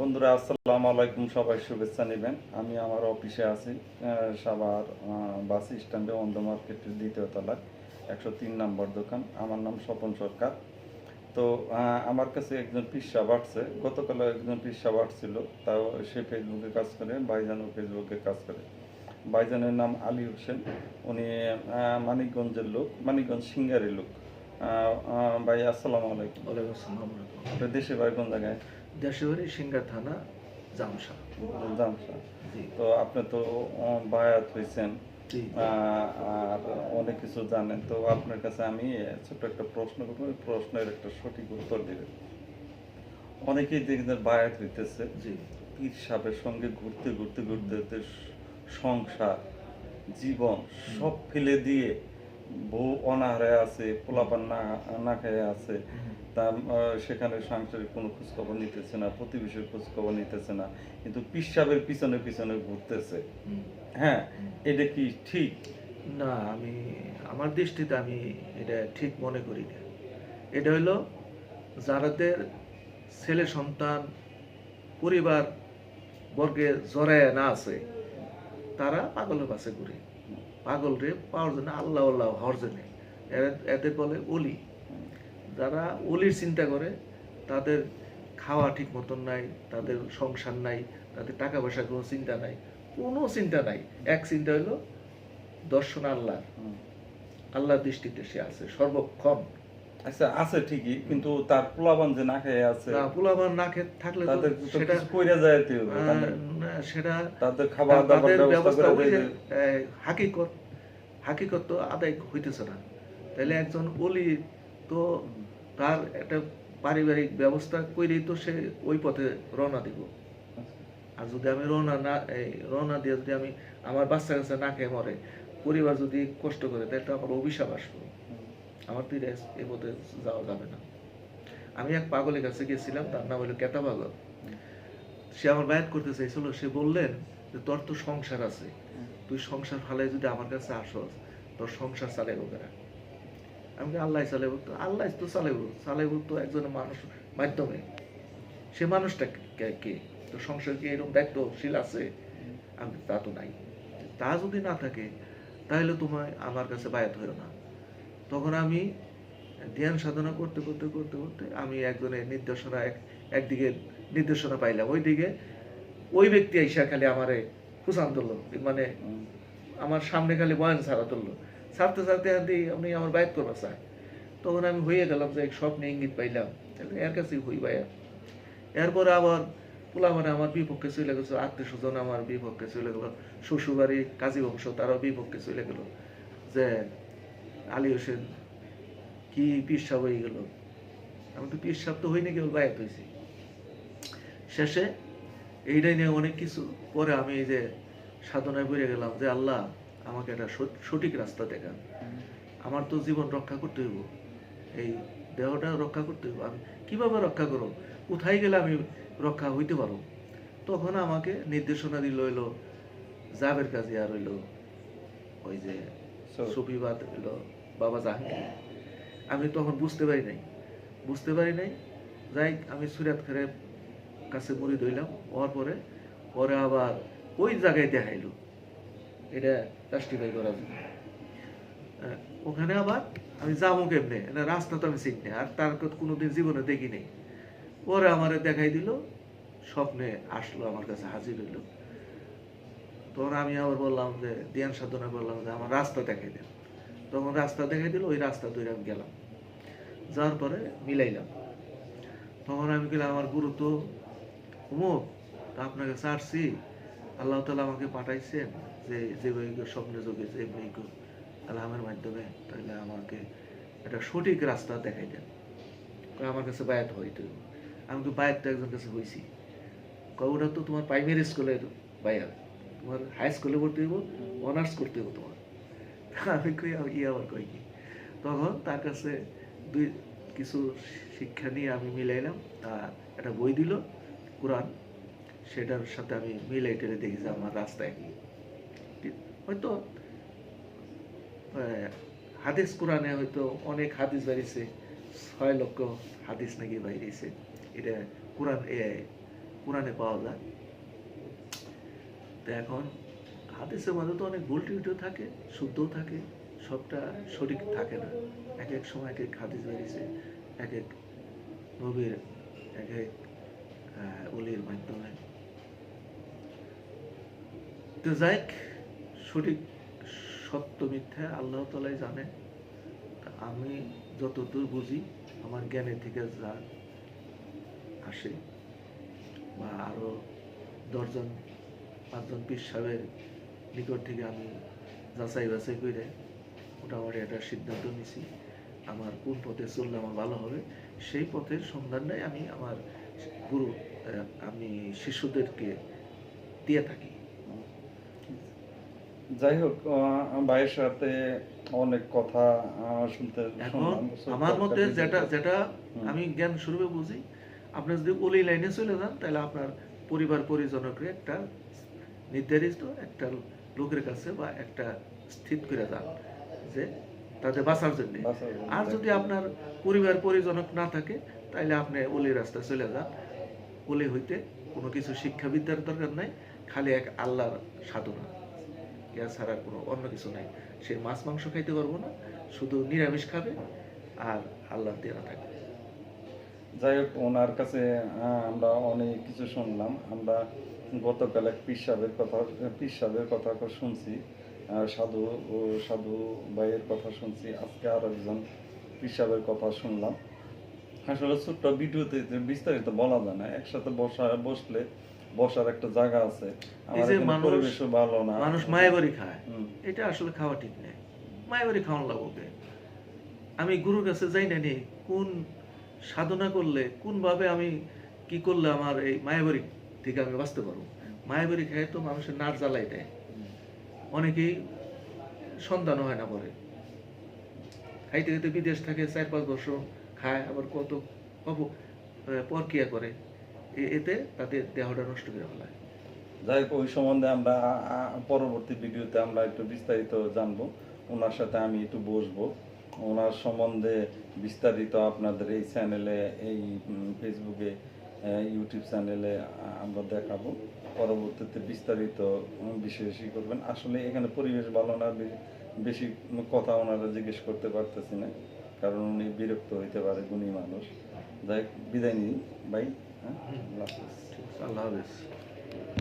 বন্ধুরা আসসালামু আলাইকুম। সবাই শুভেচ্ছা নেবেন। আমি আমার অফিসে আছি আহ, বাস স্ট্যান্ডে অন্ধ মার্কেটের দ্বিতীয় তলায় একশো তিন নম্বর দোকান। আমার নাম স্বপন সরকার। তো আমার কাছে একজন পিসা বাড়ছে। গতকালও একজন পিসা বাড়ছিল। তাও সে ফেসবুকে কাজ করে ভাইজানও ফেসবুকে কাজ করে। ভাইজানের নাম আলী হোসেন। উনি মানিকগঞ্জের লোক মানিকগঞ্জ সিঙ্গারের লোক। ভাই আসসালামু আলাইকুম। দেশে বাড়ি কোন জায়গায়? দেশেবাড়ি সিঙ্গার থানা জামসা জামশা। জি। তো আপনি তো বায়াত হয়েছেন আর অনেক কিছু জানেন। তো আপনার কাছে আমি ছোট্ট একটা প্রশ্ন করব। প্রশ্নের একটা সঠিক উত্তর দিবেন। অনেকেই দেখবেন বায়াত হইতেছে। পীর সাহেবের সঙ্গে ঘুরতে ঘুরতে ঘুরতে ঘুরতে সংসার জীবন সব ফেলে দিয়ে বউ অনাহারে আছে, পোলাপান না না খেয়ে আছে, তা সেখানে সংসারের কোনো খোঁজখবর নিতেছে না, প্রতিবেশীর খোঁজখবর নিতেছে না, কিন্তু পিসাবের পিছনে পিছনে ঘুরতেছে। হ্যাঁ এটা কি ঠিক? না, আমি, আমার দৃষ্টিতে আমি এটা ঠিক মনে করি না। এটা হলো যারাদের ছেলে সন্তান পরিবার বর্গে জড়ায় না আছে, তারা পাগলের পাশে ঘুরে। পাগল রে পাওয়ার জন্য আল্লাহ আল্লাহ হওয়ার জন্য এদের বলে অলি যারা অলির চিন্তা করে তাদের খাওয়া ঠিক মতন নাই তাদের সংসার নাই তাদের টাকা পয়সা কোনো চিন্তা নাই কোনো চিন্তা নাই। এক চিন্তা হলো দর্শন আল্লাহ হুম। আল্লাহর দৃষ্টিতে সে আছে সর্বক্ষণ। আচ্ছা আছে ঠিকই কিন্তু তার পোলাবান যে না খেয়ে আছে না পোলাবার না খেয়ে থাকলে তাদের সেটা কইরা না, সেটা তাদের খাবার দাবার ব্যবস্থা হাকিকত। হাকিকত তো আদায় হইতেছে না। তাহলে একজন অলি তো তার একটা পারিবারিক ব্যবস্থা করেই তো সে ওই পথে রওনা দিব। আর যদি আমি রওনা না রওনা দিয়ে যদি আমি আমার বাচ্চা কাছে না খেয়ে মরে, পরিবার যদি কষ্ট করে তাহলে তো আমার অভিশাপ আসব। আমার তো এই- এই পথে যাওয়া যাবে না। আমি এক পাগলের কাছে গেছিলাম, তার নাম হলো কেতা পাগল। সে আমার বায়াত করতে চাইছিল, সে বললেন যে, তোর তো সংসার আছে। তুই সংসার ফালাই যদি আমার কাছে আসস, তোর সংসার চালাইব কেনা? আমি আল্লাহ চালাইব। তো আল্লাহ তো চালাইব। চালাইব তো একজন মানুষ মাধ্যমে। সে মানুষটা কে- তো সংসার কি এরকম দায়িত্বশীল আছে? আমি তা তো নাই। তা যদি না থাকে, তাহলে তোমায় আমার কাছে বায়াত হইও না। তখন আমি ধ্যান সাধনা করতে করতে করতে করতে আমি একজনের নির্দেশনা, এক, একদিকে নির্দেশনা পাইলাম। ওইদিকে ওই ব্যক্তি আইসা খালি আমারে খুশান তুললো মানে আমার সামনে খালি বয়ান ছাড়া তুললো ছাড়তে ছাড়তে আদি আপনি আমার বাইক করবা চায় তখন আমি হয়ে গেলাম যে এক স্বপ্নে ইঙ্গিত পাইলাম। তাহলে এর কাছেই হই ভাইয়া এরপরে আবার পোলা মানে আমার বিপক্ষে চলে গেছে আত্মীয় স্বজন আমার বিপক্ষে চলে গেল শ্বশুরবাড়ি কাজী বংশ তারাও বিপক্ষে চলে গেল। যে আলী হোসেন কি পিসাব হয়ে গেল? আমি তো পিসাব তো হইনি কেবল বায়াত হয়েছি শেষে এইটাই নিয়ে অনেক কিছু পরে আমি এই যে সাধনায় বেড়ে গেলাম যে আল্লাহ আমাকে একটা সঠ- সঠিক রাস্তা দেখান। আমার তো জীবন রক্ষা করতে হইব। এই দেহটা রক্ষা করতে হইব। আমি কীভাবে রক্ষা করব? কোথায় গেলে আমি রক্ষা হইতে পারব? তখন আমাকে নির্দেশনা দিল হইল জাবের কাজে আর হইল ওই যে সুফিবাদ হইল বাবা জাহাঙ্গীর। আমি তখন বুঝতে পারি নাই। বুঝতে পারি নাই যাই আমি সুরাত খেরে কাছে মুড়ি ধইলাম, হওয়ার পরে পরে আবার ওই জায়গায় দেখাইলো। এটা জাস্টিফাই করার জন্য। ওখানে আবার আমি যাব কেমনে? রাস্তা তো আমি চিনি আর তার কোনোদিন জীবনে দেখি নাই। পরে আমারে দেখাই দিল, স্বপ্নে আসলো, আমার কাছে হাজির হইল। তখন আমি আবার বললাম যে, ধ্যান সাধনা করলাম যে, আমার রাস্তা দেখাই দেন। তখন রাস্তা দেখাই দিল, ওই রাস্তা ধরে আমি গেলাম। যাওয়ার পরে মিলাইলাম। তখন আমি গেলাম, আমার গুরু তো অমুক তা আপনার কাছে আসছি। আল্লাহ তালা আমাকে পাঠাইছেন যে যে যেভাবে স্বপ্নে যোগে যে আল্লাহের মাধ্যমে তাহলে আমাকে একটা সঠিক রাস্তা দেখাই দেন। আমার কাছে বায়াত হইতে হইব। আমি তো বায়াত তো একজন কাছে হয়েছি ওটা তো তোমার প্রাইমারি স্কুলের বায়াত। তোমার হাই স্কুলে ভর্তি হইব অনার্স করতে হইব তোমার। আমি কই আ- ই আবার কই কি? তখন তার কাছে দুই কিছু শিক্ষা নিয়ে আমি মিলাইলাম তা একটা বই দিল। কোরআন, সেটার সাথে আমি মিলাই টেলে দেখি যে আমার রাস্তায় কি হয়তো হাদিস কোরআনে হয়তো অনেক হাদিস বাড়িছে, ছয় লক্ষ হাদিস নাকি বাইরেছে এটা কোরআন, এ, কোরআনে পাওয়া যায়। তো এখন হাদিসের মধ্যে তো অনেক ভুল টুটিও থাকে, শুদ্ধও থাকে, সবটা সঠিক থাকে না। এক এক সময় এক এক হাদিস বেরিয়েছে এক এক নবীর এক এক অলির মাধ্যমে। তো যাই সঠিক সত্য মিথ্যা আল্লাহ তালাই জানে। আমি যতদূর বুঝি, আমার জ্ঞানের থেকে যা আসে। বা আরও দশজন, পাঁচজন পীর সাহেবের নিকট থেকে আমি যাচাই বাছাই করে মোটামুটি একটা সিদ্ধান্ত নিছি, আমার কোন পথে চললে আমার ভালো হবে। সেই পথের সন্ধানটাই আমি আমার গুরু আমি শিশুদেরকে দিয়ে থাকি। যাই হোক ভাইয়ের সাথে অনেক কথা শুনতে আমার মতে যেটা যেটা আমি জ্ঞান স্বরূপে বুঝি আপনি যদি ওলি লাইনে চলে যান তাহলে আপনার পরিবার পরিজনকে একটা নির্ধারিত একটা লোকের কাছে বা একটা স্থিত করে যান যে তাদের বাঁচার জন্য। আর যদি আপনার পরিবার পরিজনক না থাকে তাহলে আপনি ওলি রাস্তায় চলে যান। ওলি হইতে কোনো কিছু শিক্ষাবিদ্যার দরকার নাই, খালি এক আল্লাহর সাধনা। ইয়া ছাড়া কোনো অন্য কিছু নাই। সে মাছ, মাংস খাইতে পারব না, শুধু নিরামিষ খাবে আর আল্লাহর দেওয়া থাকবে। যাই হোক, ওনার কাছে আমরা অনেক কিছু শুনলাম। আমরা গতকাল এক পীর সাহেবের কথা পীর সাহেবের কথা শুনছি। সাধু ও সাধু ভাইয়ের কথা শুনছি। আজকে আর একজন পীর সাহেবের কথা শুনলাম। আসলে ছোট্ট ভিডিওতে বিস্তারিত বলা যায় না একসাথে বসা বসলে বসার একটা জায়গা আছে। মানুষ- ভালো না। মানুষ মায়াবাড়ি খায়। এটা আসলে খাওয়া ঠিক নেই। মায়াবাড়ি খাওয়ান লাগবে। আমি গুরুর কাছে যাই না নি কোন সাধনা করলে কোন ভাবে আমি কি করলে আমার এই মায়াবাড়ি থেকে আমি বাঁচতে পারব? মায়াবাড়ি খায় তো মানুষের নার জ্বালাই দেয়। অনেকেই সন্তানও হয় না পরে। খাইতে খাইতে বিদেশ থাকে চার পাঁচ বছর খায়, আবার কত অপ- প্রক্রিয়া করে। এতে তাদের দেহটা নষ্ট করে ফেলায় যাই হোক, ওই সম্বন্ধে আমরা পরবর্তী ভিডিওতে আমরা একটু বিস্তারিত জানব। ওনার সাথে আমি একটু বসবো। ওনার সম্বন্ধে বিস্তারিত আপনাদের এই চ্যানেলে, এই ফেসবুকে ইউটিউব চ্যানেলে আমরা দেখাবো। পরবর্তীতে বিস্তারিত বিশ্লেষণ করবেন। আসলে এখানে পরিবেশ ভালো না বেশি কথা ওনারা জিজ্ঞেস করতে পারতেছি না। কারণ উনি বিরক্ত হইতে পারে গুণী মানুষ। যাই বিদায় নিই। ভাই হ্যাঁ? আল্লাহ হাফেজ।